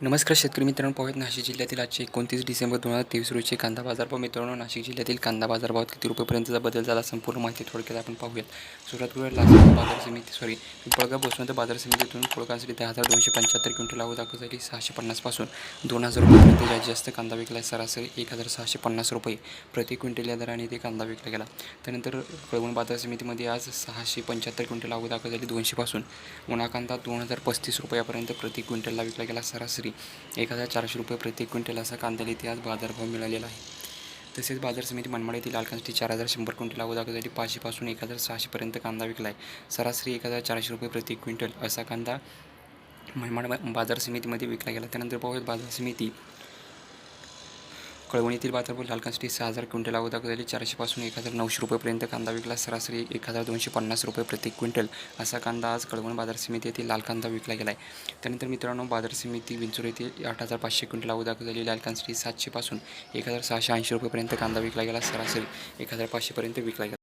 नमस्कार शेतकरी मित्रांनो पाहूयात नाशिक जिल्ह्यातील आजचे एकोणतीस डिसेंबर दोन हजार तेवीस रोजीचे कांदा बाजारभाव मित्रांनो नाशिक जिल्ह्यातील कांदा बाजारभावात किती रुपयेपर्यंतचा बदल झाला संपूर्ण माहिती थोडक्यात आपण पाहूयात. सुरुवात करूया बाजार समिती सॉरी पिंपळगाव बसवंत बाजार समितीतून कोळकांसाठी दहा हजार दोनशे पंच्याहत्तर क्विंटल आवक दाखल झाली सहाशे पन्नासपासून दोन हजार रुपयेपर्यंत जास्तीत जास्त कांदा विकला सरासरी एक हजार सहाशे पन्नास रुपये प्रति क्विंटल या दराने ते कांदा विकला गेला. त्यानंतर कळवण बाजार समितीमध्ये आज सहाशे पंच्याहत्तर क्विंटल आवक दाखल झाली दोनशेपासून उन्हा कांदा दोन हजार पस्तीस रुपयापर्यंत प्रति क्विंटलला विकला गेला. सरासरी एक हजार चारशे रुपये प्रति क्विंटल असा कांद्याला इथे आज बाजारभाव मिळालेला आहे. तसेच बाजार समिती मनमाड येथील लालकांसाठी चार हजार शंभर क्विंटल आवक पाचशेपासून एक हजार सहाशेपर्यंत कांदा विकला आहे सरासरी एक हजार चारशे रुपये प्रति क्विंटल असा कांदा मनमाड बाजार समितीमध्ये विकला गेला. त्यानंतर पाहूयात बाजार समिती कळवणीतील बाजारपूर बाजारभाव लालकांसाठी सहा हजार क्विंटल आवक झाली चारशेपासून एक हजार नऊशे रुपयेपर्यंत कांदा विकला सरासरी एक हजार दोनशे पन्नास रुपये प्रति क्विंटल. असा कांदा आज कळवण बाजार समिती येथील लाल कांदा विकला गेला आहे त्यानंतर मित्रांनो बाजार समिती विंचूर येथे आठ हजार पाचशे क्विंटल आवक झाली लाल कांसाठी सातशेपासून एक हजार सहाशे ऐंशी रुपयेपर्यंत कांदा विकला गेला सरासरी एक हजार पाचशेपर्यंत विकला गेला.